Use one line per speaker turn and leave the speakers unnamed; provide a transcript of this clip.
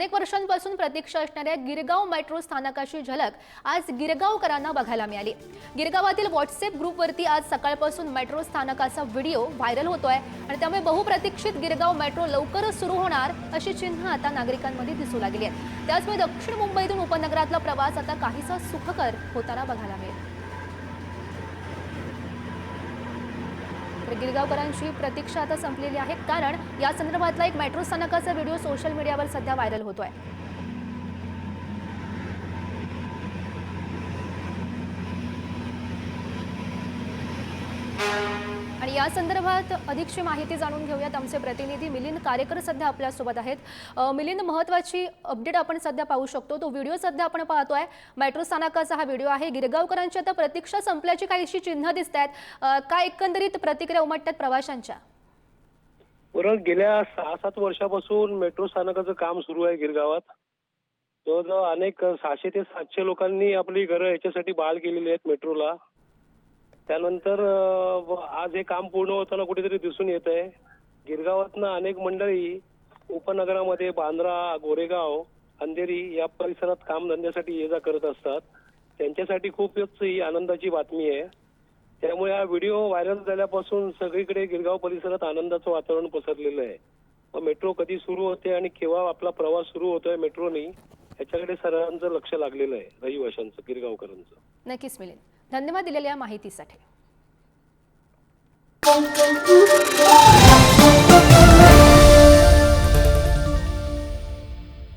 अनेक वर्षांपासून प्रतीक्षा असणाऱ्या गिरगाव मेट्रो स्थानकाची झलक आज गिरगावकरांना बघायला मिळाली. गिरगावातील व्हॉट्सअप ग्रुपवरती आज सकाळपासून मेट्रो स्थानकाचा व्हिडिओ व्हायरल होतोय आणि त्यामुळे बहुप्रतीक्षित गिरगाव मेट्रो लवकरच सुरू होणार अशी चिन्ह आता नागरिकांमध्ये दिसू लागली आहेत. त्याचमुळे दक्षिण मुंबईतून उपनगरातला प्रवास आता काहीसा सुखकर होताना बघायला मिळेल. मात्र गिरगावकरांची प्रतीक्षा आता संपलेली आहे. कारण या संदर्भातला एक मेट्रो स्थानकाचा व्हिडिओ सोशल मीडियावर सध्या व्हायरल होतोय. आणि या संदर्भात अधिकची माहिती जाणून घेऊयात आमचे प्रतिनिधी मिलिंद कारेकर सध्या आपल्यासोबत आहेत. मिलिंद महत्वाची अपडेट आपण सध्या पाहू शकतो. तो व्हिडिओ सध्या आपण पाहतोय. मेट्रो स्थानकाचा हा व्हिडिओ आहे. गिरगावकरांची आता प्रतीक्षा संपल्याची काहीशी चिन्ह दिसत आहेत काय एकंदरीत प्रतिक्रिया उमटतात प्रवाशांच्या?
बरं गेल्या सहा सात वर्षापासून मेट्रो स्थानकाचं काम सुरू आहे गिरगावात. जवळजवळ अनेक सहाशे ते सातशे लोकांनी आपली घरं याच्यासाठी बहाल केलेली आहेत मेट्रोला त्यानंतर आज हे काम पूर्ण होताना कुठेतरी दिसून येत आहे गिरगावातनं अनेक मंडळी उपनगरामध्ये बांद्रा गोरेगाव अंधेरी या परिसरात काम धंद्यासाठी ये जा करत असतात. त्यांच्यासाठी खूपच ही आनंदाची बातमी आहे. त्यामुळे हा व्हिडिओ व्हायरल झाल्यापासून सगळीकडे गिरगाव परिसरात आनंदाचं वातावरण पसरलेलं आहे. मग मेट्रो कधी सुरू होते आणि केव्हा आपला प्रवास सुरू होतोय मेट्रोनी याच्याकडे सर्वांचं लक्ष लागलेलं आहे रहिवाशांचं गिरगावकरांचं.
नक्कीच मिळेल धन्यवाद दिलेल्या माहितीसाठी.